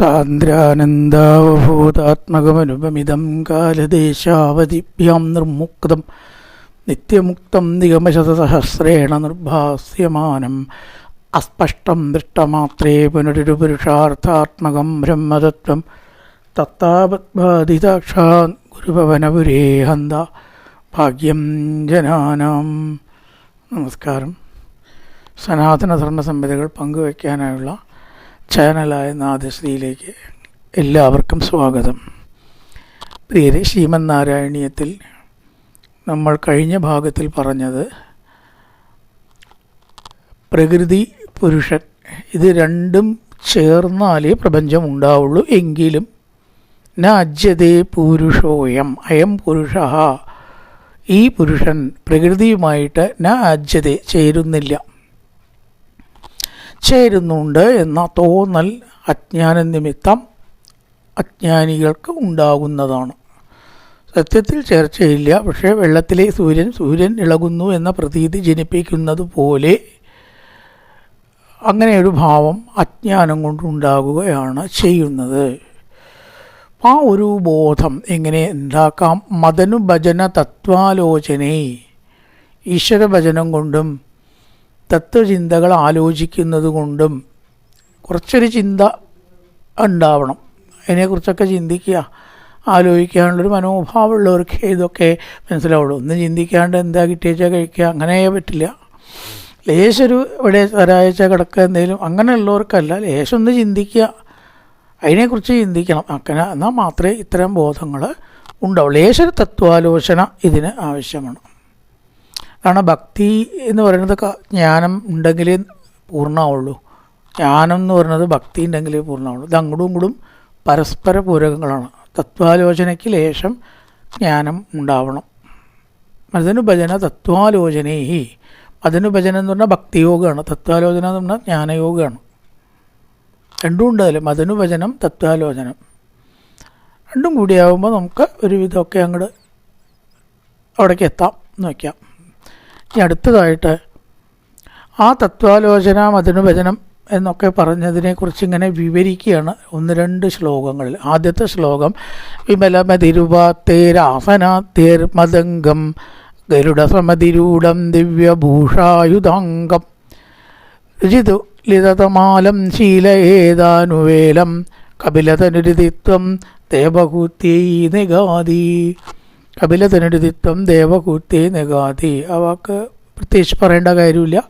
സാന്ദ്രാനന്ദാവഭൂതാത്മകമനുപമിതം കാലദേശാവധിഭ്യാം നിർമുക്തം നിത്യമുക്തം നിഗമശതസഹസ്രേണ നിർഭാസ്യമാനം അസ്പഷ്ടം ദൃഷ്ടമാത്രേ പുനരുപുരുഷാർത്ഥാത്മകം ബ്രഹ്മതത്വം തത്താപദ്ബാധിതാക്ഷാൻ ഗുരുഭവനപുരേ ഹന്ത ഭാഗ്യം ജനാനാം. നമസ്കാരം. സനാതന ധർമ്മ സംഹിതകൾ പങ്കുവയ്ക്കാനായുള്ള ചാനലായ നാദശ്രീയിലേക്ക് എല്ലാവർക്കും സ്വാഗതം. പ്രിയരെ ശ്രീമൻ നാരായണീയത്തിൽ നമ്മൾ കഴിഞ്ഞ ഭാഗത്തിൽ പറഞ്ഞത് പ്രകൃതി പുരുഷൻ ഇത് രണ്ടും ചേർന്നാലേ പ്രപഞ്ചം ഉണ്ടാവുള്ളൂ എങ്കിലും ന അജ്യതേ പുരുഷോയം അയം പുരുഷ. ഈ പുരുഷൻ പ്രകൃതിയുമായിട്ട് ന അജ്യതേ ചേരുന്നില്ല. ചേരുന്നുണ്ട് എന്ന തോന്നൽ അജ്ഞാന നിമിത്തം അജ്ഞാനികൾക്ക് ഉണ്ടാകുന്നതാണ്. സത്യത്തിൽ ചേർച്ചയില്ല. പക്ഷേ വെള്ളത്തിലെ സൂര്യൻ സൂര്യൻ ഇളകുന്നു എന്ന പ്രതീതി ജനിപ്പിക്കുന്നത് പോലെ അങ്ങനെയൊരു ഭാവം അജ്ഞാനം കൊണ്ടുണ്ടാകുകയാണ് ചെയ്യുന്നത്. ആ ഒരു ബോധം എങ്ങനെ ഉണ്ടാക്കാം? മതനുഭജന ഭജന ഈശ്വരഭജനം ഈശ്വര ഭജനം കൊണ്ടും തത്വചിന്തകൾ ആലോചിക്കുന്നത് കൊണ്ടും കുറച്ചൊരു ചിന്ത ഉണ്ടാവണം. അതിനെക്കുറിച്ചൊക്കെ ചിന്തിക്കുക. ആലോചിക്കാനുള്ളൊരു മനോഭാവമുള്ളവർക്ക് ഇതൊക്കെ മനസ്സിലാവുള്ളൂ. ഒന്നും ചിന്തിക്കാണ്ട് എന്താ കിട്ടിയേച്ചാൽ കഴിക്കുക. അങ്ങനെ പറ്റില്ല. ലേശൊരു ഇവിടെ ഒരാഴ്ച കിടക്കുക എന്തെങ്കിലും അങ്ങനെയുള്ളവർക്കല്ല. ലേശം ഒന്ന് ചിന്തിക്കുക. അതിനെക്കുറിച്ച് ചിന്തിക്കണം. അങ്ങനെ എന്നാൽ മാത്രമേ ഇത്തരം ബോധങ്ങൾ ഉണ്ടാവുള്ളൂ. ലേശൊരു തത്വാലോചന ഇതിന് ആവശ്യമാണ്. കാരണം ഭക്തി എന്ന് പറയുന്നത് ജ്ഞാനം ഉണ്ടെങ്കിലേ പൂർണമാവുള്ളൂ. ജ്ഞാനം എന്ന് പറയുന്നത് ഭക്തി ഉണ്ടെങ്കിലേ പൂർണമാവുള്ളൂ. ഇത് അങ്ങോട്ടും ഇങ്ങോട്ടും പരസ്പര പൂരകങ്ങളാണ്. തത്വാലോചനയ്ക്ക് ലേശം ജ്ഞാനം ഉണ്ടാവണം. മതനുഭജന തത്വാലോചനേ അതിന് എന്ന് പറഞ്ഞാൽ ഭക്തിയോഗമാണ്. തത്വാലോചന എന്ന് പറഞ്ഞാൽ ജ്ഞാനയോഗമാണ്. രണ്ടും ഉണ്ട് അതിൽ മതനു തത്വാലോചനം. രണ്ടും കൂടിയാകുമ്പോൾ നമുക്ക് ഒരുവിധമൊക്കെ അങ്ങോട്ട് അവിടേക്ക് എത്താം എന്ന് വയ്ക്കാം ഇനി അടുത്തതായിട്ട് ആ തത്വാലോചന മതനുഭജനം എന്നൊക്കെ പറഞ്ഞതിനെക്കുറിച്ച് ഇങ്ങനെ വിവരിക്കുകയാണ് ഒന്ന് രണ്ട് ശ്ലോകങ്ങളിൽ. ആദ്യത്തെ ശ്ലോകം വിമലമതിരുപാത്തേരാസനാത്തേർ മതംഗം ഗരുഡസമതിരൂഢം ദിവ്യഭൂഷായുധാംഗം രുചിതു ലിതതമാലം ശീലയേതാനുവേലം കപിലതനുരുതിത്വം ദേവകൂത്യൈ നിഗാതി കപിലതനുരുതിത്വം ദേവകൂത്തി നിഗാതി. ആ വാക്ക് പ്രത്യേകിച്ച് പറയേണ്ട കാര്യമില്ല.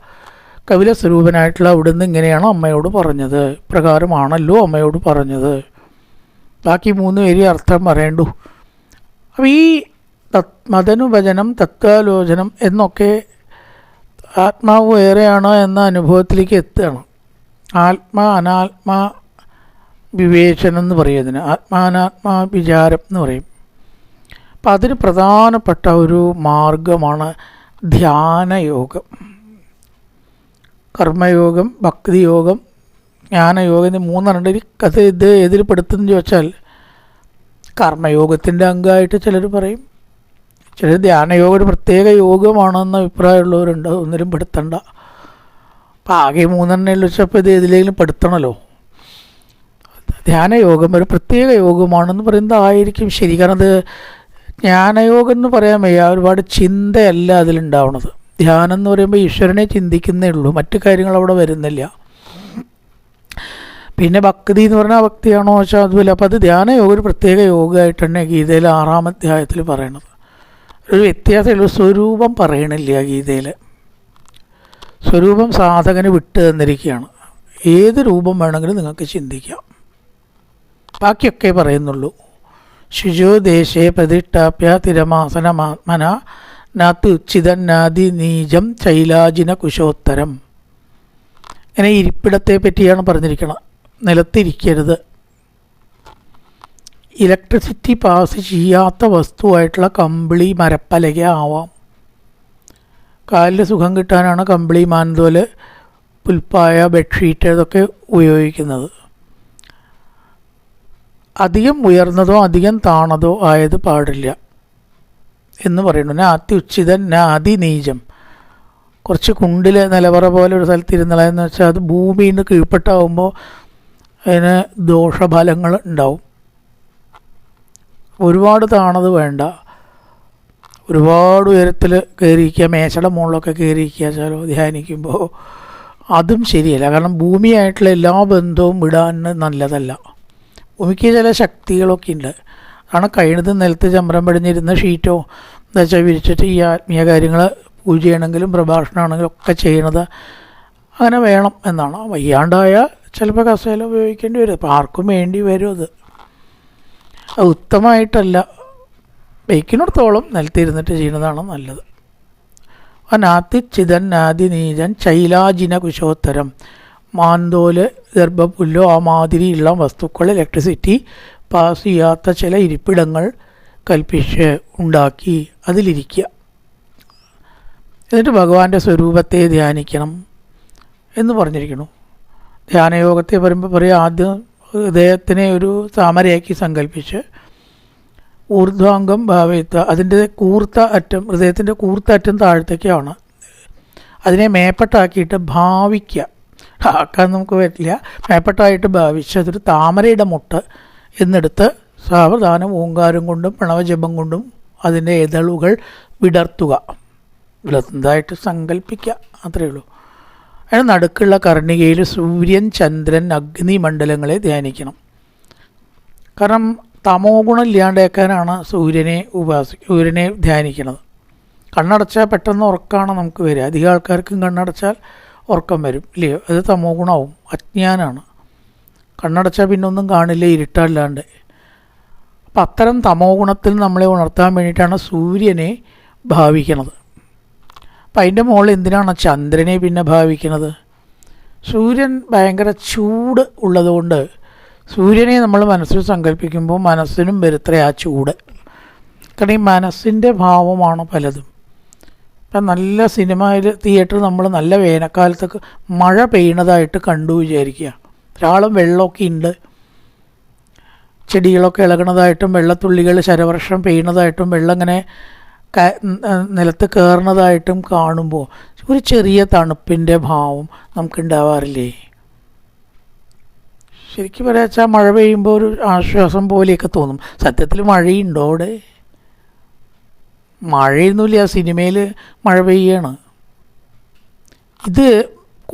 കപില സ്വരൂപനായിട്ടുള്ള അവിടുന്ന് ഇങ്ങനെയാണ് അമ്മയോട് പറഞ്ഞത്. പ്രകാരമാണല്ലോ അമ്മയോട് പറഞ്ഞത്. ബാക്കി മൂന്ന് പേര് അർത്ഥം പറയണ്ടു. അപ്പോൾ ഈ മതനുഭജനം തത്വാലോചനം എന്നൊക്കെ ആത്മാവ് വേറെയാണോ എന്ന അനുഭവത്തിലേക്ക് എത്തുകയാണ്. ആത്മാ അനാത്മാ വിവേചനം എന്ന് പറയുന്നതിന് ആത്മാനാത്മാ വിചാരം എന്ന് പറയും. അപ്പം അതിന് പ്രധാനപ്പെട്ട ഒരു മാർഗമാണ് ധ്യാനയോഗം. കർമ്മയോഗം ഭക്തിയോഗം ജ്ഞാനയോഗം ഇത് മൂന്നെണ്ണം അത് ഇത് ഏതിൽ പെടുത്തുന്നു ചോദിച്ചാൽ കർമ്മയോഗത്തിന്റെ അംഗമായിട്ട് ചിലർ പറയും. ചിലർ ധ്യാനയോഗം ഒരു പ്രത്യേക യോഗമാണെന്ന അഭിപ്രായമുള്ളവരുണ്ട് ഒന്നിലും പെടുത്തണ്ട. അപ്പം ആകെ മൂന്നെണ്ണയിൽ വെച്ചപ്പോൾ ഇത് ഏതിലെങ്കിലും പെടുത്തണമല്ലോ ധ്യാനയോഗം ഒരു പ്രത്യേക യോഗമാണെന്ന് പറയുന്നത് ആയിരിക്കും ശരി. കാരണം അത് ജ്ഞാനയോഗം എന്ന് പറയാൻ വയ്യ. ഒരുപാട് ചിന്തയല്ല അതിലുണ്ടാവണത്. ധ്യാനം എന്ന് പറയുമ്പോൾ ഈശ്വരനെ ചിന്തിക്കുന്നേ ഉള്ളൂ. മറ്റു കാര്യങ്ങൾ അവിടെ വരുന്നില്ല. പിന്നെ ഭക്തി എന്ന് പറഞ്ഞാൽ ഭക്തിയാണോ വെച്ചാൽ അതുമില്ല. അപ്പോൾ അത് ധ്യാനയോഗം ഒരു പ്രത്യേക യോഗമായിട്ട് തന്നെ ഗീതയിൽ ആറാം അധ്യായത്തിൽ പറയണത്. ഒരു വ്യത്യാസമുള്ള സ്വരൂപം പറയണില്ല ഗീതയിൽ. സ്വരൂപം സാധകന് വിട്ട് തന്നിരിക്കുകയാണ്. ഏത് രൂപം വേണമെങ്കിലും നിങ്ങൾക്ക് ചിന്തിക്കാം. ബാക്കിയൊക്കെ പറയുന്നുള്ളൂ. ശുചോ ദേശേ പ്രതിഷ്ഠാപ്യ തിരമാസനമാത്മന നാത്തു ചിതന്നാദി നീജം ചൈലാജിന കുശോത്തരം. ഇങ്ങനെ ഇരിപ്പിടത്തെ പറ്റിയാണ് പറഞ്ഞിരിക്കുന്നത് നിലത്തിരിക്കരുത്. ഇലക്ട്രിസിറ്റി പാസ് ചെയ്യാത്ത വസ്തുവായിട്ടുള്ള കമ്പിളി മരപ്പലക ആവാം. കാലിൽ സുഖം കിട്ടാനാണ് കമ്പിളി മാനന്തോൽ പുൽപ്പായ ബെഡ്ഷീറ്റ് ഇതൊക്കെ ഉപയോഗിക്കുന്നത്. അധികം ഉയർന്നതോ അധികം താണതോ ആയത് പാടില്ല. എന്ന് പറയുന്നു. ഞാൻ അത്യുച്ചിതൻ ഞാൻ അതിനീചം കുറച്ച് കുണ്ടിലെ നിലവറ പോലെ ഒരു സ്ഥലത്ത് ഇരുന്നളയെന്ന് വെച്ചാൽ അത് ഭൂമിയിൽ നിന്ന് കീഴ്പ്പെട്ടാവുമ്പോൾ അതിന് ദോഷഫലങ്ങൾ ഉണ്ടാവും. ഒരുപാട് താണത് വേണ്ട. ഒരുപാട് ഉയരത്തിൽ കയറിയിരിക്കുക മേശയുടെ മുകളിലൊക്കെ കയറിയിരിക്കുക ചില ധ്യാനിക്കുമ്പോൾ അതും ശരിയല്ല. കാരണം ഭൂമിയായിട്ടുള്ള എല്ലാ ബന്ധവും വിടാൻ നല്ലതല്ല. ഭൂമിക്ക് ചില ശക്തികളൊക്കെ ഉണ്ട്. ആണ് കഴിയുന്നത് നിലത്ത് ചമ്രം പടിഞ്ഞിരുന്ന ഷീറ്റോ എന്താ വെച്ചാൽ വിരിച്ചിട്ട് ഈ ആത്മീയ കാര്യങ്ങൾ പൂജ ചെയ്യണമെങ്കിലും പ്രഭാഷണമാണെങ്കിലും ഒക്കെ ചെയ്യണത് അങ്ങനെ വേണം എന്നാണ്. വയ്യാണ്ടായ ചിലപ്പോൾ കസേല ഉപയോഗിക്കേണ്ടി വരും. അപ്പോൾ ആർക്കും വേണ്ടി വരും അത്. അത് ഉത്തമമായിട്ടല്ല. ബൈക്കിനടുത്തോളം നിലത്തിരുന്നിട്ട് ചെയ്യുന്നതാണ് നല്ലത്. അനാത്തി ചിതൻ നാതി നീജൻ ചൈലാജിന കുശോത്തരം. മാന്തോൽ ഗർഭപുല്ലോ ആ മാതിരിയുള്ള വസ്തുക്കൾ ഇലക്ട്രിസിറ്റി പാസ് ചെയ്യാത്ത ചില ഇരിപ്പിടങ്ങൾ കൽപ്പിച്ച് ഉണ്ടാക്കി അതിലിരിക്കുക. എന്നിട്ട് ഭഗവാന്റെ സ്വരൂപത്തെ ധ്യാനിക്കണം എന്ന് പറഞ്ഞിരിക്കുന്നു. ധ്യാനയോഗത്തെ പറയുമ്പോൾ പറയും ആദ്യം ഹൃദയത്തിനെ ഒരു താമരയാക്കി സങ്കല്പിച്ച് ഊർധ്വാംഗം ഭാവയത്വ അതിന്റെ കൂർത്ത അറ്റം ഹൃദയത്തിന്റെ കൂർത്ത അറ്റം താഴത്തേക്കാണ്. അതിനെ മേപ്പട്ടാക്കിയിട്ട് ഭാവിക്കുക. ആക്കാൻ നമുക്ക് പറ്റില്ല. മേപ്പട്ടായിട്ട് ഭാവിച്ച് അതൊരു താമരയുടെ മുട്ട് എന്നെടുത്ത് സാവധാനം ഓങ്കാരം കൊണ്ടും പ്രണവജപം കൊണ്ടും അതിന്റെ ഇതളുകൾ വിടർത്തുക. വിടർത്തുന്നതായിട്ട് സങ്കല്പിക്കുക അത്രയേ ഉള്ളൂ. അതിന് നടുക്കുള്ള കർണികയിൽ സൂര്യൻ ചന്ദ്രൻ അഗ്നി മണ്ഡലങ്ങളെ ധ്യാനിക്കണം. കാരണം തമോ ഗുണം ഇല്ലാണ്ടേക്കാനാണ് സൂര്യനെ ഉപാസി സൂര്യനെ ധ്യാനിക്കുന്നത്. കണ്ണടച്ചാൽ പെട്ടെന്ന് ഉറക്കമാണ് നമുക്ക് വരിക. അധികം ആൾക്കാർക്കും കണ്ണടച്ചാൽ ഉറക്കം വരും. ഇല്ലയോ അത് തമോ ഗുണമാവും അജ്ഞാനാണ്. കണ്ണടച്ചാൽ പിന്നെ ഒന്നും കാണില്ല ഇരുട്ടല്ലാണ്ട്. അപ്പം അത്തരം തമോ ഗുണത്തിൽ നമ്മളെ ഉണർത്താൻ വേണ്ടിയിട്ടാണ് സൂര്യനെ ഭാവിക്കുന്നത് അപ്പം അതിന്റെ മുകളിൽ എന്തിനാണ് ചന്ദ്രനെ പിന്നെ ഭാവിക്കുന്നത് സൂര്യൻ ഭയങ്കര ചൂട് ഉള്ളതുകൊണ്ട് സൂര്യനെ നമ്മൾ മനസ്സിൽ സങ്കല്പിക്കുമ്പോൾ മനസ്സിനും വരുത്ര ആ ചൂട്. കാരണം ഈ മനസ്സിന്റെ ഭാവമാണ് പലതും. ഇപ്പം നല്ല സിനിമയിൽ തിയേറ്റർ നമ്മൾ നല്ല വേനൽക്കാലത്തൊക്കെ മഴ പെയ്യണതായിട്ട് കണ്ടു വിചാരിക്കുക. ധാരാളം വെള്ളമൊക്കെ ഉണ്ട്. ചെടികളൊക്കെ ഇളകണതായിട്ടും വെള്ളത്തുള്ളികൾ ശരവർഷം പെയ്യണതായിട്ടും വെള്ളം ഇങ്ങനെ നിലത്ത് കയറുന്നതായിട്ടും കാണുമ്പോൾ ഒരു ചെറിയ തണുപ്പിന്റെ ഭാവം നമുക്കുണ്ടാവാറില്ലേ? ശരിക്കും പറയാച്ചാൽ മഴ പെയ്യുമ്പോൾ ഒരു ആശ്വാസം പോലെയൊക്കെ തോന്നും. സത്യത്തിൽ മഴയുണ്ടോ അവിടെ? മഴയൊന്നുമില്ല സിനിമയിൽ മഴ പെയ്യാണ്. ഇത്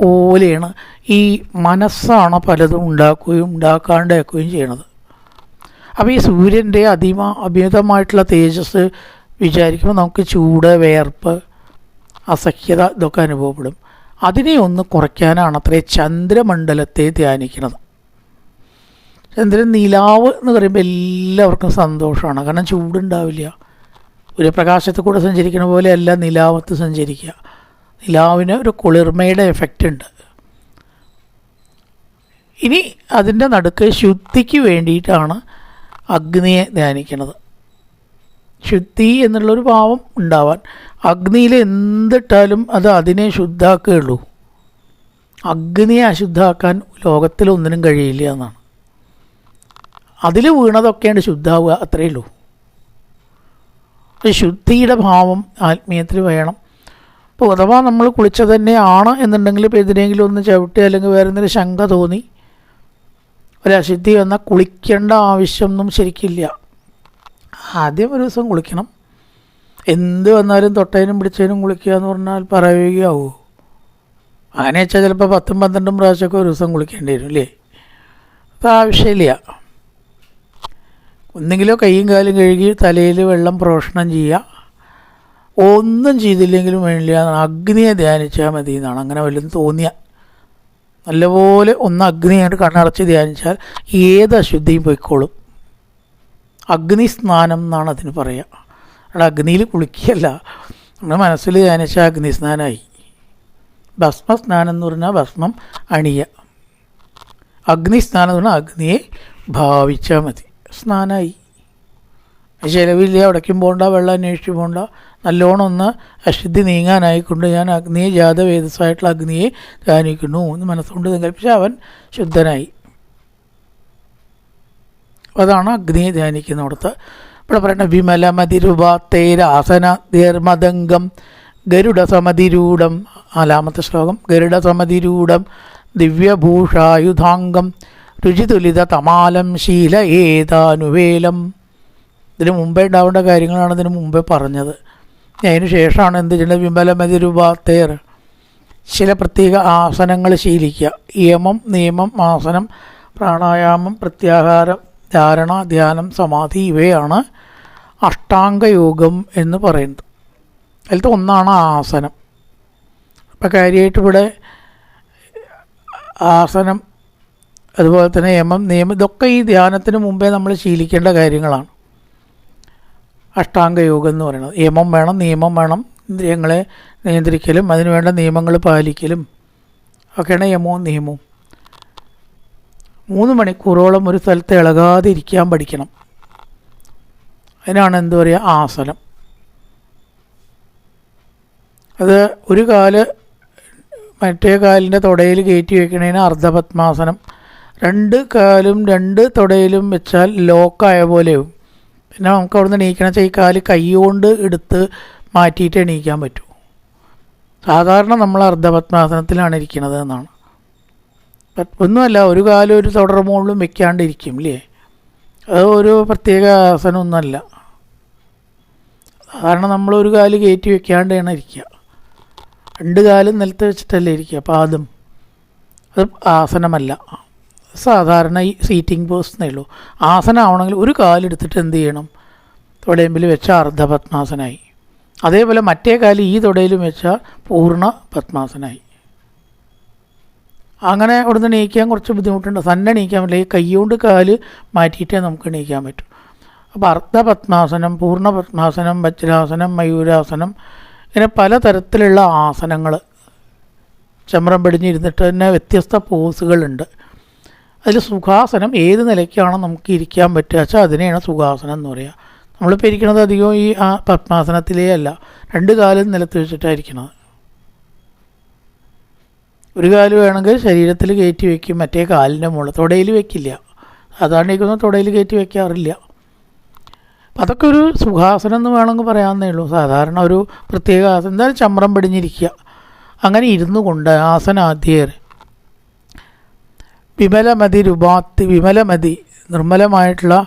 പോലെയാണ്. ഈ മനസ്സാണ് പലതും ഉണ്ടാക്കുകയും ഉണ്ടാക്കാണ്ടാക്കുകയും ചെയ്യണത്. അപ്പോൾ ഈ സൂര്യന്റെ അതിമ അമിതമായിട്ടുള്ള തേജസ് വിചാരിക്കുമ്പോൾ നമുക്ക് ചൂട് വേർപ്പ് അസഹ്യത ഇതൊക്കെ അനുഭവപ്പെടും. അതിനെ ഒന്ന് കുറയ്ക്കാനാണ് അത്രേ ചന്ദ്രമണ്ഡലത്തെ ധ്യാനിക്കുന്നത്. ചന്ദ്രൻ നിലാവ് എന്ന് പറയുമ്പോൾ എല്ലാവർക്കും സന്തോഷമാണ്. കാരണം ചൂടുണ്ടാവില്ല. ഒരു പ്രകാശത്തിൽ കൂടെ സഞ്ചരിക്കുന്ന പോലെ അല്ല നിലാവത്ത് സഞ്ചരിക്കുക. നിലാവിന് ഒരു കുളിർമയുടെ എഫക്റ്റ് ഉണ്ട്. ഇനി അതിന്റെ നടുക്ക് ശുദ്ധിക്ക് വേണ്ടിയിട്ടാണ് അഗ്നിയെ ധ്യാനിക്കുന്നത് ശുദ്ധി എന്നുള്ളൊരു ഭാവം ഉണ്ടാവാൻ അഗ്നിയിൽ എന്തിട്ടാലും അത് അതിനെ ശുദ്ധാക്കുകയുള്ളൂ. അഗ്നിയെ അശുദ്ധാക്കാൻ ലോകത്തിൽ ഒന്നിനും കഴിയില്ല എന്നാണ്. അതിൽ വീണതൊക്കെയാണ് ശുദ്ധാവുക അത്രയേ ഉള്ളൂ. ശുദ്ധിയുടെ ഭാവം ആത്മീയത്തിൽ വേണം. ഇപ്പോൾ അഥവാ നമ്മൾ കുളിച്ചത് തന്നെയാണ് എന്നുണ്ടെങ്കിൽ ഇപ്പോൾ എന്തിനെങ്കിലും ഒന്ന് ചവിട്ടി അല്ലെങ്കിൽ വേറെ എന്തെങ്കിലും ശങ്ക തോന്നി ഒരശുദ്ധി വന്നാൽ കുളിക്കേണ്ട ആവശ്യമൊന്നും ശരിക്കില്ല. ആദ്യം ഒരു ദിവസം കുളിക്കണം. എന്ത് വന്നാലും തൊട്ടതിനും പിടിച്ചതിനും കുളിക്കുക എന്ന് പറഞ്ഞാൽ പറയുകയാവൂ. അങ്ങനെ വെച്ചാൽ ചിലപ്പോൾ പത്തും പന്ത്രണ്ടും പ്രാവശ്യമൊക്കെ ഒരു ദിവസം കുളിക്കേണ്ടി വരും അല്ലേ? അപ്പോൾ ആവശ്യമില്ല. ഒന്നെങ്കിലോ കൈയും കാലും കഴുകി തലയിൽ വെള്ളം പ്രോഷണം ചെയ്യുക. ഒന്നും ചെയ്തില്ലെങ്കിലും വേണ്ടില്ല. അഗ്നിയെ ധ്യാനിച്ചാൽ മതി എന്നാണ്. അങ്ങനെ വല്ലതും തോന്നിയ. നല്ലപോലെ ഒന്ന് അഗ്നിയായിട്ട് കണ്ണടച്ച് ധ്യാനിച്ചാൽ ഏത് അശുദ്ധിയും പോയിക്കോളും. അഗ്നി സ്നാനം എന്നാണ് അതിന് പറയുക അവിടെ അഗ്നിയിൽ കുളിക്കുകയല്ല നമ്മുടെ മനസ്സിൽ ധ്യാനിച്ച ഭസ്മ സ്നാനം എന്ന് പറഞ്ഞാൽ ഭസ്മം അണിയ. അഗ്നി സ്നാനം എന്ന് പറഞ്ഞാൽ അഗ്നിയെ ഭാവിച്ചാൽ മതി. സ്നാനമായി ചിലവില്ല അവിടേക്കും പോകണ്ട വെള്ളം അന്വേഷിച്ച് പോകണ്ട നല്ലോണം ഒന്ന് അശുദ്ധി നീങ്ങാനായിക്കൊണ്ട് ഞാൻ അഗ്നിയെ ജാതവേദസ്സായിട്ടുള്ള അഗ്നിയെ ധ്യാനിക്കുന്നു എന്ന് മനസ്സുകൊണ്ട് സങ്കല്പിച്ച് അവൻ ശുദ്ധനായി. അതാണ് അഗ്നിയെ ധ്യാനിക്കുന്നിടത്ത് ഇവിടെ പറയുന്നത് വിമല തേരാസന ധീർമദംഗം ഗരുഡ സമതിരൂഢം നാലാമത്തെ ശ്ലോകം ഗരുഡ സമതിരൂഢം ദിവ്യഭൂഷായുധാംഗം രുചിതുലിത തമാലം ശീല ഏതാനുവേലം. ഇതിന് മുമ്പേ ഉണ്ടാവേണ്ട കാര്യങ്ങളാണ് ഇതിന് മുമ്പേ പറഞ്ഞത്. അതിന് ശേഷമാണ് എന്ത് ചെയ്യുന്നത് വിമലമതി രൂപാത്തേർ ചില പ്രത്യേക ആസനങ്ങൾ ശീലിക്കുക. യമം നിയമം ആസനം പ്രാണായാമം പ്രത്യാഹാരം ധാരണ ധ്യാനം സമാധി ഇവയാണ് അഷ്ടാംഗയോഗം എന്ന് പറയുന്നത്. അതിലത്തെ ഒന്നാണ് ആസനം. അപ്പം കാര്യമായിട്ട് ഇവിടെ ആസനം അതുപോലെ തന്നെ യമം നിയമം ഇതൊക്കെ ഈ ധ്യാനത്തിന് മുമ്പേ നമ്മൾ ശീലിക്കേണ്ട കാര്യങ്ങളാണ്. അഷ്ടാംഗയോഗം എന്ന് പറയുന്നത്. യമം വേണം നിയമം വേണം ഇന്ദ്രിയങ്ങളെ നിയന്ത്രിക്കലും അതിനുവേണ്ട നിയമങ്ങൾ പാലിക്കലും. ഒക്കെയാണ് യമവും നിയമവും. മൂന്ന് മണിക്കൂറോളം ഒരു സ്ഥലത്ത് ഇളകാതെ ഇരിക്കാൻ പഠിക്കണം. അതിനാണ് എന്താ പറയുക? ആസനം. അത് ഒരു കാൽ മറ്റേ കാലിന്റെ തുടയിൽ കയറ്റി വയ്ക്കണേന് അർദ്ധപത്മാസനം. രണ്ട് കാലും രണ്ട് തുടയിലും വെച്ചാൽ ലോക്കായ പോലെയാവും. പിന്നെ നമുക്ക് അവിടുന്ന് എണീക്കണം വെച്ചാൽ ഈ കാൽ കൈ കൊണ്ട് എടുത്ത് മാറ്റിയിട്ട് എണീക്കാൻ പറ്റൂ. സാധാരണ നമ്മൾ അർദ്ധപത്മാസനത്തിലാണ് ഇരിക്കുന്നത് എന്നാണ്. ഒന്നുമല്ല ഒരു കാലം ഒരു തുടർ മുകളിലും വെക്കാണ്ടിരിക്കും അല്ലേ അത് ഒരു പ്രത്യേക ആസനമൊന്നുമല്ല സാധാരണ നമ്മൾ ഒരു കാൽ കയറ്റി വെക്കാണ്ടാണ് ഇരിക്കുക. രണ്ട് കാലും നിലത്ത് വെച്ചിട്ടല്ലേ ഇരിക്കുക പാദം. അത് ആസനമല്ല. സാധാരണ ഈ സീറ്റിംഗ് പോസ്റ്റ് എന്നേ ഉള്ളൂ. ആസനമാവണമെങ്കിൽ ഒരു കാലെടുത്തിട്ട് എന്ത് ചെയ്യണം? തുടയമ്പിൽ വെച്ച അർദ്ധപത്മാസനായി. അതേപോലെ മറ്റേ കാൽ ഈ തുടയിലും വെച്ച പൂർണ പത്മാസനായി. അങ്ങനെ അവിടുന്ന് നീക്കാൻ കുറച്ച് ബുദ്ധിമുട്ടുണ്ട്. തന്നെ നീക്കാൻ പറ്റില്ല. ഈ കൈകൊണ്ട് കാൽ മാറ്റിയിട്ടേ നമുക്ക് നീക്കാൻ പറ്റൂ. അപ്പോൾ അർദ്ധ പത്മാസനം പൂർണ പത്മാസനം വജ്രാസനം മയൂരാസനം ഇങ്ങനെ പലതരത്തിലുള്ള ആസനങ്ങൾ ചമ്രം പിടിഞ്ഞിരുന്നിട്ട് തന്നെ വ്യത്യസ്ത പോസുകളുണ്ട് അതിൽ സുഖാസനം ഏത് നിലയ്ക്കാണോ നമുക്ക് ഇരിക്കാൻ പറ്റുക വെച്ചാൽ അതിനെയാണ് സുഖാസനം എന്ന് പറയുക നമ്മളിപ്പോൾ ഇരിക്കുന്നത് അധികം ഈ ആ പത്മാസനത്തിലേ അല്ല. രണ്ട് കാലും നിലത്ത് വെച്ചിട്ടാണ് ഇരിക്കുന്നത് ഒരു കാൽ വേണമെങ്കിൽ ശരീരത്തിൽ കയറ്റി വെക്കും മറ്റേ കാലിന്റെ മുകളിൽ. തുടയിൽ വെക്കില്ല. സാധാരണ ഇരിക്കുന്ന തുടയിൽ കയറ്റി വെക്കാറില്ല. അപ്പം അതൊക്കെ ഒരു സുഖാസനം എന്ന് വേണമെങ്കിൽ പറയാമെന്നേ ഉള്ളൂ. സാധാരണ ഒരു പ്രത്യേക ആസനം. എന്തായാലും ചമ്രം പിടിഞ്ഞിരിക്കുക. അങ്ങനെ ഇരുന്നു കൊണ്ട് ആസനാധ്യേർ വിമലമതി രൂപാത്തി വിമലമതി നിർമ്മലമായിട്ടുള്ള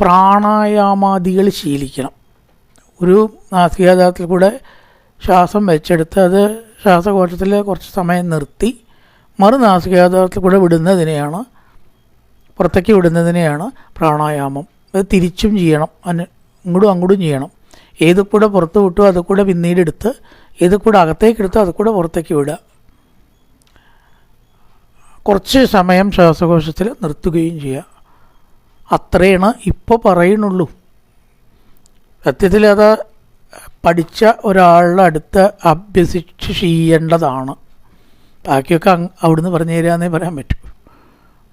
പ്രാണായാമാദികൾ ശീലിക്കണം. ഒരു നാസികാധാരത്തിൽ കൂടെ ശ്വാസം വെച്ചെടുത്ത് അത് ശ്വാസകോശത്തിൽ കുറച്ച് സമയം നിർത്തി മറു നാസികാധാരത്തിൽ കൂടെ വിടുന്നതിനെയാണ് പുറത്തേക്ക് വിടുന്നതിനെയാണ് പ്രാണായാമം. അത് തിരിച്ചും ചെയ്യണം അന് ഇങ്ങോട്ടും അങ്ങോട്ടും ചെയ്യണം. ഏത് കൂടെ പുറത്ത് വിട്ടു അത് കൂടെ പിന്നീട് എടുത്ത് ഏത് കൂടെ അകത്തേക്ക് എടുത്ത് അത് കൂടെ പുറത്തേക്ക് വിടുക. കുറച്ച് സമയം ശ്വാസകോശത്തിൽ നിർത്തുകയും ചെയ്യുക. അത്രയാണ് ഇപ്പോൾ പറയുന്നുള്ളൂ. സത്യത്തിൽ അത് പഠിച്ച ഒരാളുടെ അടുത്ത് അഭ്യസിച്ച് ചെയ്യേണ്ടതാണ്. ബാക്കിയൊക്കെ അവിടുന്ന് പറഞ്ഞു തരാമെന്നേ പറയാൻ പറ്റൂ.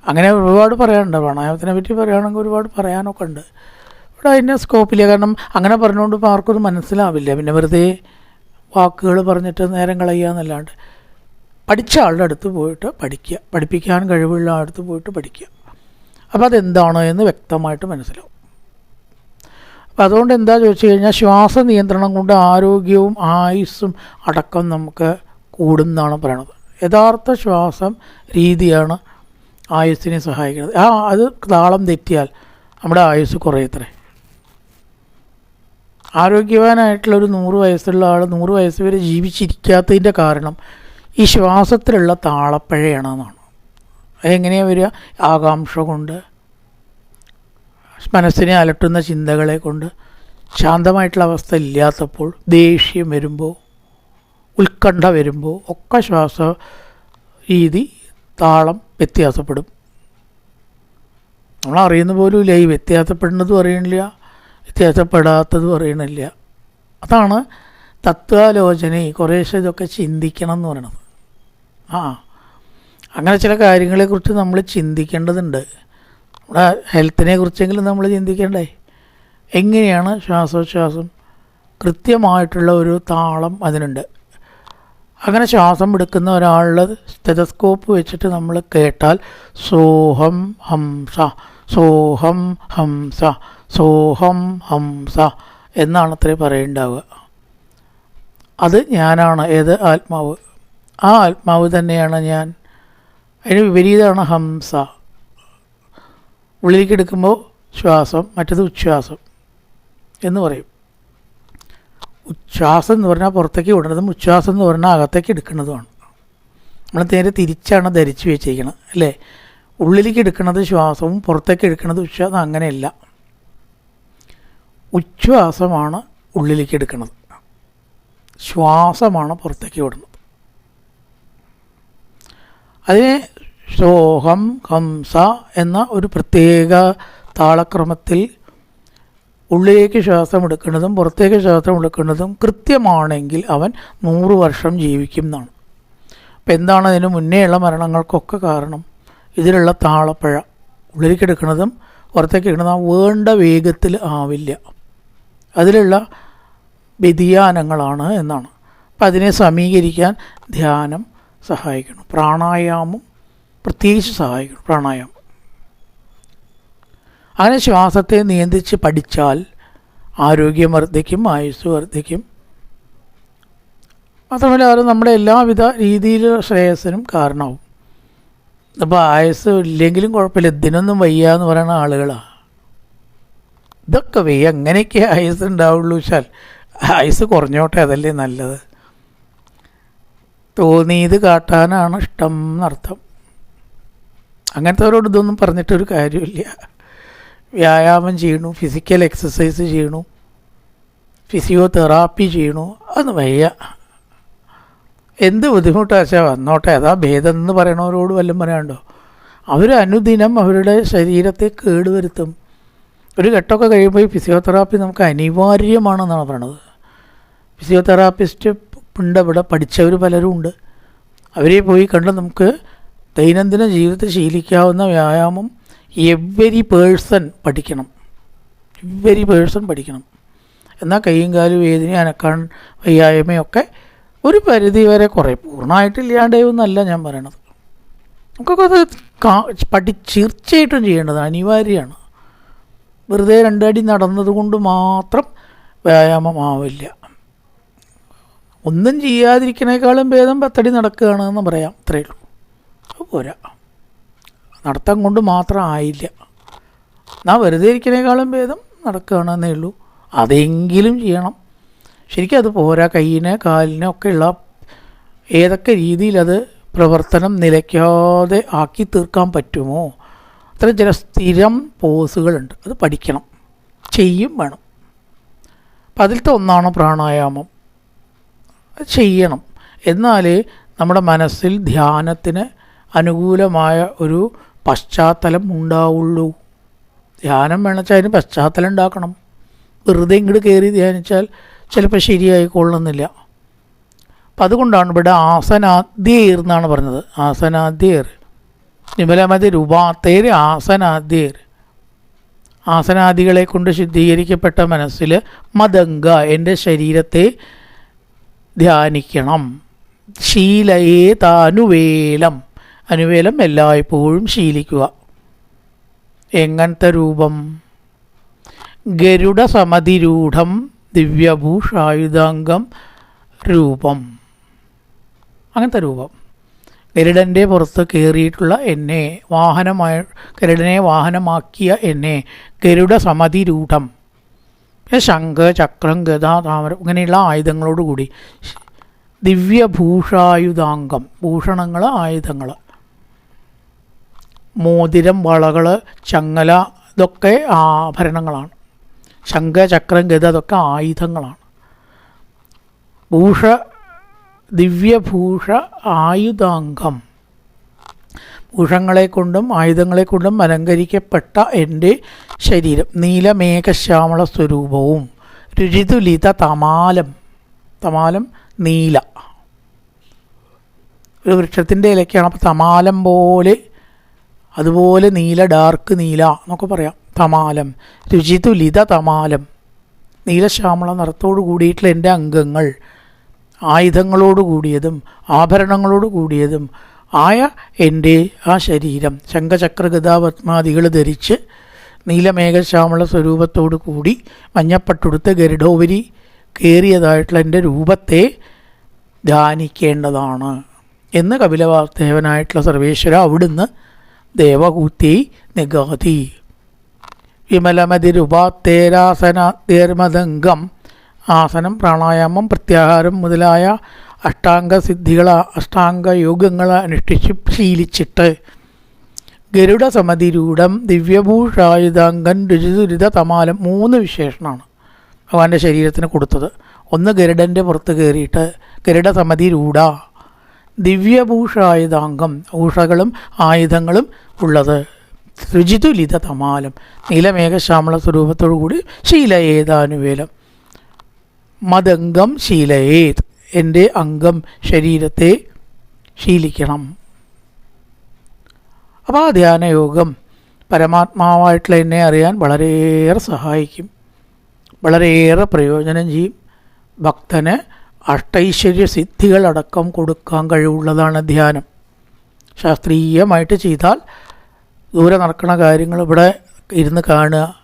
അങ്ങനെ ഒരുപാട് പറയാനുണ്ട്. പ്രണായത്തിനെ പറ്റി പറയുകയാണെങ്കിൽ ഒരുപാട് പറയാനൊക്കെ ഉണ്ട്. ഇവിടെ അതിന്റെ സ്കോപ്പില്ല. കാരണം അങ്ങനെ പറഞ്ഞുകൊണ്ട് ഇപ്പോൾ ആർക്കൊന്നും മനസ്സിലാവില്ല. പിന്നെ വെറുതെ വാക്കുകൾ പറഞ്ഞിട്ട് നേരം കളയുക എന്നല്ലാണ്ട്. പഠിച്ച ആളുടെ അടുത്ത് പോയിട്ട് പഠിക്കുക. പഠിപ്പിക്കാൻ കഴിവുള്ള അടുത്ത് പോയിട്ട് പഠിക്കുക. അപ്പോൾ അതെന്താണ് എന്ന് വ്യക്തമായിട്ട് മനസ്സിലാവും. അപ്പോൾ അതുകൊണ്ട് എന്താ ചോദിച്ചു കഴിഞ്ഞാൽ ശ്വാസ നിയന്ത്രണം കൊണ്ട് ആരോഗ്യവും ആയുസ്സും അടക്കം നമുക്ക് കൂടുന്നതാണ് പറയണത്. യഥാർത്ഥ ശ്വാസം രീതിയാണ് ആയുസ്സിനെ സഹായിക്കുന്നത്. ആ അത് താളം തെറ്റിയാൽ നമ്മുടെ ആയുസ് കുറയത്രേ. ആരോഗ്യവാനായിട്ടുള്ള ഒരു നൂറ് വയസ്സുള്ള ആൾ നൂറ് വയസ്സ് വരെ ജീവിച്ചിരിക്കാത്തതിന്റെ കാരണം ഈ ശ്വാസത്തിലുള്ള താളപ്പഴയണമെന്നാണ് അതെങ്ങനെയാണ് വരിക? ആകാംക്ഷ കൊണ്ട് മനസ്സിനെ അലട്ടുന്ന ചിന്തകളെ കൊണ്ട് ശാന്തമായിട്ടുള്ള അവസ്ഥ ഇല്ലാത്തപ്പോൾ ദേഷ്യം വരുമ്പോൾ ഉത്കണ്ഠ വരുമ്പോൾ ഒക്കെ ശ്വാസ രീതി താളം വ്യത്യാസപ്പെടും. നമ്മൾ അറിയുന്ന പോലും ഇല്ല. ഈ വ്യത്യാസപ്പെടുന്നതും അറിയണില്ല വ്യത്യാസപ്പെടാത്തതും അറിയണില്ല. അതാണ് തത്വാലോചന. കുറേശ്ശെ ഇതൊക്കെ ചിന്തിക്കണം എന്ന് പറയണത് ആ. അങ്ങനെ ചില കാര്യങ്ങളെക്കുറിച്ച് നമ്മൾ ചിന്തിക്കേണ്ടതുണ്ട്. നമ്മുടെ ഹെൽത്തിനെ കുറിച്ചെങ്കിലും നമ്മൾ ചിന്തിക്കേണ്ടേ? എങ്ങനെയാണ് ശ്വാസോച്ഛ്വാസം കൃത്യമായിട്ടുള്ള ഒരു താളം അതിനുണ്ട്? അങ്ങനെ ശ്വാസം എടുക്കുന്ന ഒരാളുടെ സ്റ്റെതസ്കോപ്പ് വെച്ചിട്ട് നമ്മൾ കേട്ടാൽ സോഹം ഹംസ സോഹം ഹംസ സോഹം ഹംസ എന്നാണ് അത്രേ പറയുണ്ടാവുക. അത് ഞാനാണ് ഏത് ആത്മാവ്? ആ ആത്മാവ് തന്നെയാണ് ഞാൻ. അതിന് വിപരീതമാണ് ഹംസ. ഉള്ളിലേക്ക് എടുക്കുമ്പോൾ ശ്വാസം മറ്റത് ഉച്ഛ്വാസം എന്ന് പറയും. ഉച്ഛ്വാസം എന്ന് പറഞ്ഞാൽ പുറത്തേക്ക് വിടുന്നതും ഉച്ഛ്വാസം എന്ന് പറഞ്ഞാൽ അകത്തേക്ക് എടുക്കുന്നതുമാണ്. നമ്മൾ നേരെ തിരിച്ചാണ് ധരിച്ചു വെച്ചിരിക്കുന്നത് അല്ലേ? ഉള്ളിലേക്ക് എടുക്കുന്നത് ശ്വാസവും പുറത്തേക്ക് എടുക്കുന്നത് ഉച്ഛ്വാസം അങ്ങനെയല്ല. ഉച്ഛ്വാസമാണ് ഉള്ളിലേക്ക് എടുക്കുന്നത്. ശ്വാസമാണ് പുറത്തേക്ക് വിടുന്നത്. അതിനെ സോഹം ഹംസ എന്ന ഒരു പ്രത്യേക താളക്രമത്തിൽ ഉള്ളിലേക്ക് ശ്വാസം എടുക്കുന്നതും പുറത്തേക്ക് ശ്വാസം എടുക്കുന്നതും കൃത്യമാണെങ്കിൽ അവൻ നൂറ് വർഷം ജീവിക്കും എന്നാണ്. അപ്പം എന്താണ് അതിന് മുന്നേയുള്ള മരണങ്ങൾക്കൊക്കെ കാരണം? ഇതിലുള്ള താളപ്പഴ ഉള്ളിലേക്ക് എടുക്കുന്നതും പുറത്തേക്ക് എടുക്കുന്നതും വേണ്ട വേഗത്തിൽ ആവില്ല. അതിലുള്ള വ്യതിയാനങ്ങളാണ് എന്നാണ്. അപ്പം അതിനെ സമീകരിക്കാൻ ധ്യാനം സഹായിക്കണം. പ്രാണായാമം പ്രത്യേകിച്ച് സഹായിക്കണം. പ്രാണായാമം. അങ്ങനെ ശ്വാസത്തെ നിയന്ത്രിച്ച് പഠിച്ചാൽ ആരോഗ്യം വർദ്ധിക്കും ആയുസ് വർദ്ധിക്കും. മാത്രമല്ല അത് നമ്മുടെ എല്ലാവിധ രീതിയിലുള്ള ശ്രേയസ്സിനും കാരണമാവും. അപ്പോൾ ആയുസ് ഇല്ലെങ്കിലും കുഴപ്പമില്ല. ഇതിനൊന്നും വയ്യ എന്ന് പറയുന്ന ആളുകളാണ് ഇതൊക്കെ വയ്യ. അങ്ങനെയൊക്കെ ആയുസ് ഉണ്ടാവുള്ളൂ. വെച്ചാൽ ആയുസ് കുറഞ്ഞോട്ടെ അതല്ലേ നല്ലത്. തോന്നിയത് കാട്ടാനാണ് ഇഷ്ടം എന്നർത്ഥം. അങ്ങനത്തെവരോട് ഇതൊന്നും പറഞ്ഞിട്ടൊരു കാര്യമില്ല. വ്യായാമം ചെയ്യണു ഫിസിക്കൽ എക്സസൈസ് ചെയ്യണു ഫിസിയോതെറാപ്പി ചെയ്യണു അതൊന്നും വയ്യ. എന്ത് ബുദ്ധിമുട്ടാച്ചാൽ വന്നോട്ടെ അതാ ഭേദം എന്ന് പറയണവരോട് വല്ലതും പറയാണ്ടോ അവർ അനുദിനം അവരുടെ ശരീരത്തെ കേടുവരുത്തും. ഒരു ഘട്ടമൊക്കെ കഴിയുമ്പോൾ ഫിസിയോതെറാപ്പി നമുക്ക് അനിവാര്യമാണെന്നാണ് പറയണത്. ഫിസിയോതെറാപ്പിസ്റ്റ് ഉണ്ട് ഇവിടെ പഠിച്ചവർ പലരും ഉണ്ട്. അവരെ പോയി കണ്ട് നമുക്ക് ദൈനംദിന ജീവിതത്തിൽ ശീലിക്കാവുന്ന വ്യായാമം എവരി പേഴ്സൺ പഠിക്കണം. എവരി പേഴ്സൺ പഠിക്കണം. എന്നാൽ കൈയും കാലും വേദന അനക്കാൻ വയ്യായ്മയൊക്കെ ഒരു പരിധി വരെ കുറേ പൂർണമായിട്ടില്ലാണ്ടേന്നല്ല ഞാൻ പറയണത്. നമുക്കൊക്കെ അത് പഠി തീർച്ചയായിട്ടും ചെയ്യേണ്ടത് അനിവാര്യമാണ്. വെറുതെ രണ്ടടി നടന്നതുകൊണ്ട് മാത്രം വ്യായാമമാവില്ല. ഒന്നും ചെയ്യാതിരിക്കണേക്കാളും ഭേദം പത്തടി നടക്കുകയാണെന്ന് പറയാം. അത്രയേ ഉള്ളൂ. പോരാ. നടത്തം കൊണ്ട് മാത്രം ആയില്ല. എന്നാൽ വെറുതെ ഇരിക്കണേക്കാളും ഭേദം നടക്കുകയാണെന്നേ ഉള്ളൂ. അതെങ്കിലും ചെയ്യണം. ശരിക്കും അത് പോരാ. കൈയിനെ കാലിനെ ഒക്കെയുള്ള ഏതൊക്കെ രീതിയിലത് പ്രവർത്തനം നിലയ്ക്കാതെ ആക്കി തീർക്കാൻ പറ്റുമോ? അത്ര ചില സ്ഥിരം പോസുകളുണ്ട്. അത് പഠിക്കണം. ചെയ്യും വേണം. അപ്പം അതിലത്തെ ഒന്നാണ് പ്രാണായാമം. അത് ചെയ്യണം. എന്നാൽ നമ്മുടെ മനസ്സിൽ ധ്യാനത്തിന് അനുകൂലമായ ഒരു പശ്ചാത്തലം ഉണ്ടാവുള്ളൂ. ധ്യാനം വേണമെച്ചാൽ അതിന് പശ്ചാത്തലം ഉണ്ടാക്കണം. വെറുതെ ഇങ്ങോട്ട് കയറി ധ്യാനിച്ചാൽ ചിലപ്പോൾ ശരിയായിക്കൊള്ളുന്നില്ല അപ്പം അതുകൊണ്ടാണ് ഇവിടെ ആസനാദ്യേർ എന്നാണ് പറഞ്ഞത്. ആസനാദ്യേർ നിമലമതി രൂപാത്തേര് ആസനാദ്യേർ ആസനാദികളെ കൊണ്ട് ശുദ്ധീകരിക്കപ്പെട്ട മനസ്സിൽ മതങ്ക എന്റെ ശരീരത്തെ ധ്യാനിക്കണം. ശീലയേ താനുവേലം അനുവേലം എല്ലായ്പ്പോഴും ശീലിക്കുക. എങ്ങനത്തെ രൂപം? ഗരുഡ സമതിരൂഢം ദിവ്യഭൂഷായുധാംഗം രൂപം. അങ്ങനത്തെ രൂപം. ഗരുഡന്റെ പുറത്ത് കയറിയിട്ടുള്ള എന്നെ വാഹനമായ ഗരുഡനെ വാഹനമാക്കിയ എന്നെ ഗരുഡ സമതിരൂഢം ശംഖ് ചക്രം ഗത താമരം ഇങ്ങനെയുള്ള ആയുധങ്ങളോടുകൂടി. ദിവ്യഭൂഷായുധാംഗം ഭൂഷണങ്ങൾ ആയുധങ്ങൾ മോതിരം വളകൾ ചങ്ങല ഇതൊക്കെ ആഭരണങ്ങളാണ്. ശംഖ ചക്രം ഗത അതൊക്കെ ആയുധങ്ങളാണ്. ഭൂഷ ദിവ്യഭൂഷ ആയുധാംഗം. ഭൂഷങ്ങളെ കൊണ്ടും ആയുധങ്ങളെ കൊണ്ടും അലങ്കരിക്കപ്പെട്ട എന്റെ ശരീരം നീലമേഘശ്യാമള സ്വരൂപവും രുചിതുലിത തമാലം തമാലം നീല. ഒരു വൃക്ഷത്തിന്റെ ഇലക്കാണ് അപ്പോൾ തമാലം പോലെ അതുപോലെ നീല ഡാർക്ക് നീല എന്നൊക്കെ പറയാം. തമാലം രുചിതുലിത തമാലം. നീലശ്യാമള നിറത്തോടു കൂടിയിട്ടുള്ള എന്റെ അംഗങ്ങൾ ആയുധങ്ങളോട് കൂടിയതും ആഭരണങ്ങളോട് കൂടിയതും ആയ എന്റെ ആ ശരീരം ശംഖചക്രഗതാപത്മാദികൾ ധരിച്ച് നീലമേഘശ്യാമള സ്വരൂപത്തോടു കൂടി മഞ്ഞപ്പട്ടുടുത്ത് ഗരുഡോപരി കയറിയതായിട്ടുള്ള എന്റെ രൂപത്തെ ധ്യാനിക്കേണ്ടതാണ് എന്ന് കപിലവാസ്തേവനായിട്ടുള്ള സർവേശ്വര അവിടുന്ന് ദേവകൂത്തി നിഗാതി വിമലമതിരുപാത്തേരാസനാദ്യർമദംഗം ആസനം പ്രാണായാമം പ്രത്യാഹാരം മുതലായ അഷ്ടാംഗ സിദ്ധികൾ അഷ്ടാംഗ യോഗങ്ങൾ അനുഷ്ഠിച്ച് ശീലിച്ചിട്ട് ഗരുഡ സമതിരൂഢം ദിവ്യഭൂഷായുധാംഗൻ രുചിദുരിത തമാലം മൂന്ന് വിശേഷണമാണ് ഭഗവാന്റെ ശരീരത്തിന് കൊടുത്തത്. ഒന്ന് ഗരുഡന്റെ പുറത്ത് കയറിയിട്ട് ഗരുഡ സമതിരൂഢ ദിവ്യഭൂഷായുധാംഗം ഊഷകളും ആയുധങ്ങളും ഉള്ളത്. രുചിതുലിത തമാലം നീലമേഘശ്യാമള സ്വരൂപത്തോടു കൂടി ശീലയേതാനുവേലം. മതംഗം ശീലയേത്. എന്റെ അംഗം ശരീരത്തെ ശീലിക്കണം. അപ്പോൾ ആ ധ്യാനയോഗം പരമാത്മാവായിട്ടുള്ള എന്നെ അറിയാൻ വളരെയേറെ സഹായിക്കും. വളരെയേറെ പ്രയോജനം ചെയ്യും. ഭക്തന് അഷ്ടൈശ്വര്യ സിദ്ധികളടക്കം കൊടുക്കാൻ കഴിവുള്ളതാണ് ധ്യാനം. ശാസ്ത്രീയമായിട്ട് ചെയ്താൽ ദൂരെ നടക്കുന്ന കാര്യങ്ങൾ ഇവിടെ ഇരുന്ന് കാണുക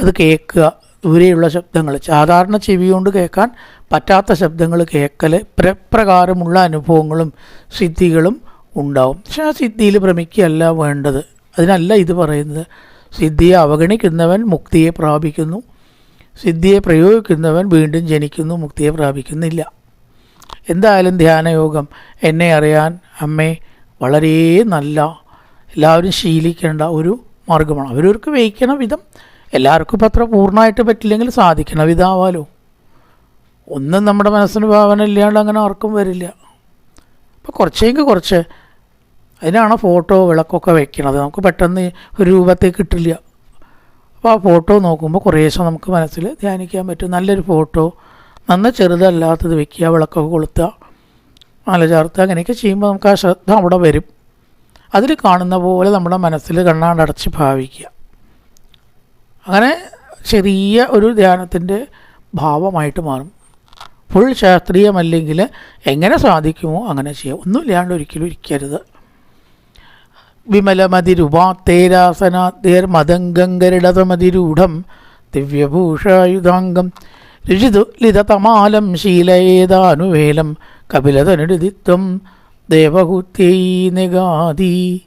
അത് കേൾക്കുക ദൂരെയുള്ള ശബ്ദങ്ങൾ. സാധാരണ ചെവി കൊണ്ട് കേൾക്കാൻ പറ്റാത്ത ശബ്ദങ്ങൾ കേൾക്കൽ പ്രപ്രകാരമുള്ള അനുഭവങ്ങളും സിദ്ധികളും ഉണ്ടാവും. പക്ഷെ ആ സിദ്ധിയിൽ ഭ്രമിക്കുകയല്ല വേണ്ടത്. അതിനല്ല ഇത് പറയുന്നത്. സിദ്ധിയെ അവഗണിക്കുന്നവൻ മുക്തിയെ പ്രാപിക്കുന്നു. സിദ്ധിയെ പ്രയോഗിക്കുന്നവൻ വീണ്ടും ജനിക്കുന്നു മുക്തിയെ പ്രാപിക്കുന്നില്ല. എന്തായാലും ധ്യാനയോഗം എന്നെ അറിയാൻ അമ്മേ വളരെ നല്ല. എല്ലാവരും ശീലിക്കേണ്ട ഒരു മാർഗമാണ്. അവരവർക്ക് വഹിക്കണ വിധം എല്ലാവർക്കും ഇപ്പം അത്ര പൂർണമായിട്ട് പറ്റില്ലെങ്കിൽ സാധിക്കണം ഇതാവാലോ. ഒന്നും നമ്മുടെ മനസ്സിന് ഭാവന ഇല്ലാണ്ട് അങ്ങനെ ആർക്കും വരില്ല. അപ്പോൾ കുറച്ചെങ്കിൽ കുറച്ച്. അതിനാണ് ഫോട്ടോ വിളക്കൊക്കെ വെക്കണത്? നമുക്ക് പെട്ടെന്ന് ഒരു രൂപത്തെ കിട്ടില്ല. അപ്പോൾ ആ ഫോട്ടോ നോക്കുമ്പോൾ കുറേശ്ശെ നമുക്ക് മനസ്സിൽ ധ്യാനിക്കാൻ പറ്റും. നല്ലൊരു ഫോട്ടോ നന്ന ചെറുതല്ലാത്തത് വെക്കുക വിളക്കൊക്കെ കൊളുത്തുക മല ചേർത്ത് അങ്ങനെയൊക്കെ ചെയ്യുമ്പോൾ നമുക്ക് ആ ശ്രദ്ധ അവിടെ വരും. അതിൽ കാണുന്ന പോലെ നമ്മുടെ മനസ്സിൽ കണ്ണാണ്ടടച്ച് ഭാവിക്കുക. അങ്ങനെ ചെറിയ ഒരു ധ്യാനത്തിന്റെ ഭാവമായിട്ട് മാറും. ഫുൾ ശാസ്ത്രീയമല്ലെങ്കിൽ എങ്ങനെ സാധിക്കുമോ അങ്ങനെ ചെയ്യാം. ഒന്നുമില്ലാണ്ട് ഒരിക്കലും ഇരിക്കരുത്. വിമലമതിരുപാത്തേരാസനാദ്യർ മതംഗങ്കരിടതമതിരൂഢം ദിവ്യഭൂഷായുധാംഗം രുചിതുലിതതമാലം ശീലയേതാനുവേലം കപിലതനുരുതിത്വം ദേവഹൂത്യൈ നിഗാതി